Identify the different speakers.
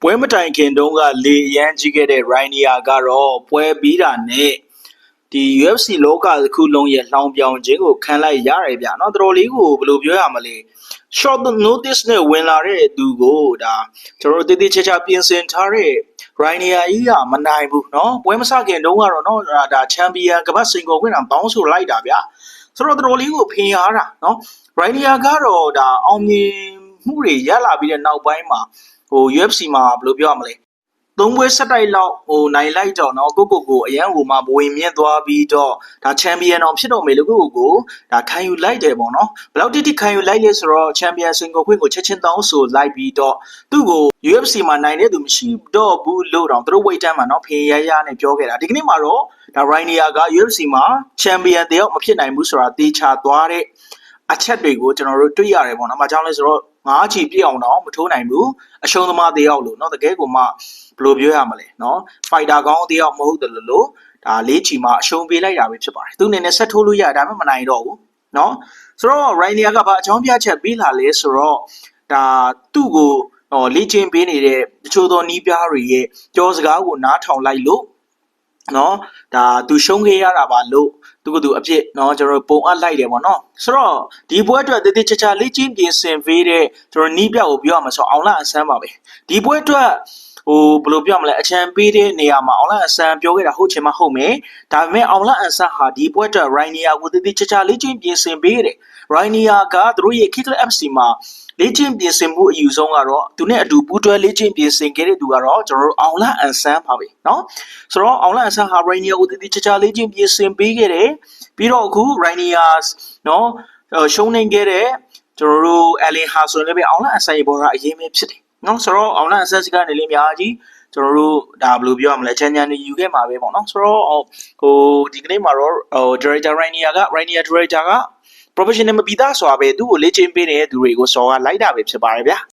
Speaker 1: ပွဲမတိုင်ခင်တုန်းကလေအရန်ကြီးခဲ့တဲ့ Rainier ကတော့ပွဲပြီးတာနဲ့ဒီ UFC လောကတစ်ခုလုံးရဲ့လှောင်ပြောင်ခြင်းကိုခံလိုက်ရတယ်ဗျเนาะတော်တော်လေးကိုဘယ်လိုပြောရမလဲ short notice နဲ့ဝင်လာတဲ့သူကိုဒါကျွန်တော်တို့တည်တည်ချာချာပြင်ဆင်ထားတဲ့ Rainier ကြီးကမနိုင်ဘူးเนาะပွဲမစခင်တုန်းကတော့เนาะဒါဒါ champion ကမ္ဘာစင်ကောခွင့်တောင်တောင်းဆိုလိုက်တာဗျဆိုတော့တော်တော်လေးကိုဖင်ရတာเนาะ Rainier ကတော့ဒါအောင်မြင် မှုတွေရလာပြီးတဲ့နောက်ပိုင်းမှာဟို UFC မှာဘယ်လိုပြောရမလဲသုံးပွဲဆက်တိုက်လောက်ဟိုနိုင်လိုက်တော့เนาะကိုကိုကိုအရန်ဟိုမှာဘဝင်မြင့်သွားပြီးတော့ဒါချန်ပီယံအောင်ဖြစ်တော့မယ်လို့ကိုကိုကိုဒါခံယူလိုက်တယ်ပေါ့เนาะဘယ်လောက်တိတိခံယူလိုက်လဲဆိုတော့ချန်ပီယံစင်ကိုခွင့်ကိုချက်ချင်းတောင်းဆိုလိုက်ပြီးတော့သူ့ကို UFC မှာနိုင်တဲ့သူမရှိတော့ဘူးလို့တော့သူတို့ weight တန်းမှာเนาะဖေးရရနဲ့ပြောခဲ့တာဒီကနေ့မှာတော့ဒါ Rainier က UFC မှာချန်ပီယံတယောက်မဖြစ်နိုင်ဘူးဆိုတာတေချာသွားတဲ့ အချက်တွေကိုကျွန်တော်တို့တွေ့ရတယ်ပေါ့နော်။မကြောင်းလဲဆိုတော့ ငါးချီပြည့်အောင်တော့မထိုးနိုင်ဘူး။အရှုံးသမားတယောက်လို့နော်တကယ်ကိုမှဘယ်လိုပြောရမလဲနော်။ fighter ကောင်းတယောက်မဟုတ်တယ်လို့လို့ဒါလေးချီမှာအရှုံးပေးလိုက်တာပဲဖြစ်ပါတယ်။သူအနေနဲ့ဆက်ထိုးလို့ရဒါမှမနိုင်တော့ဘူးနော်။ဆိုတော့ Rainier ကဘာအကြောင်းပြချက်ပေးလာလဲဆိုတော့ဒါသူ့ကိုဟောလေ့ကျင့်ပေးနေတဲ့တချို့သောနီးပြားတွေရဲ့ကြောစကားကိုနားထောင်လိုက်လို့ နော်ဒါသူရှုံးခဲ့ရတာပါလို့သူကသူအဖြစ်နော်ကျွန်တော်ပုံအပ်လိုက်တယ်ပေါ့နော်ဆိုတော့ဒီပွဲအတွက်တည်တည်ချာချာလေ့ကျင့်ပြင်ဆင်ပေးတဲ့ကျွန်တော်နီးပြကိုပြောရမှာဆိုအောင်လာအဆန်းပါပဲဒီပွဲအတွက် ဟိုဘယ်လိုပြောရမလဲအချံပေးတဲ့နေရာမှာအောင်လာအဆန်းပြောခဲ့တာဟုတ်ချင်မှဟုတ်မယ်ဒါပေမဲ့အောင်လာအဆန်းဟာဒီပွဲအတွက် Rainier ကိုတည်တည်ချာချာလေ့ကျင့်ပြင်ဆင်ပေးတယ် Rainier ကသူတို့ရဲ့ Kickle FC မှာလေ့ကျင့်ပြင်ဆင်မှုအယူဆုံးကတော့သူနဲ့အတူပူးတွဲလေ့ကျင့်ပြင်ဆင်ခဲ့တဲ့သူကတော့ကျွန်တော်တို့အောင်လာအန်ဆန်းပါပဲเนาะဆိုတော့အောင်လာအန်ဆန်းဟာ Rainier ကိုတည်တည်ချာချာလေ့ကျင့်ပြင်ဆင်ပေးခဲ့တယ်ပြီးတော့အခု Rainier เนาะရှုံးနေခဲ့တဲ့ကျွန်တော်တို့ Allen ဟာဆိုရင်လည်းပဲအောင်လာအန်ဆန်းရဲ့ဘောကအရေးမဲဖြစ်တယ် နော်ဆိုတော့ online access ကနေလေးအများကြီးကျွန်တော်တို့ဒါဘယ်လိုပြောရမလဲအချမ်းချမ်းနေယူခဲ့မှာပဲပေါ့နော်ဆိုတော့ဟိုဒီကနေ့မှာတော့ဟို director Rainier က Rainier director က professional မပြီးသားဆိုတာပဲသူ့ကိုလေ့ကျင့်ပေးနေတဲ့သူတွေကိုစော်ကလိုက်တာပဲဖြစ်ပါတယ်ဗျာ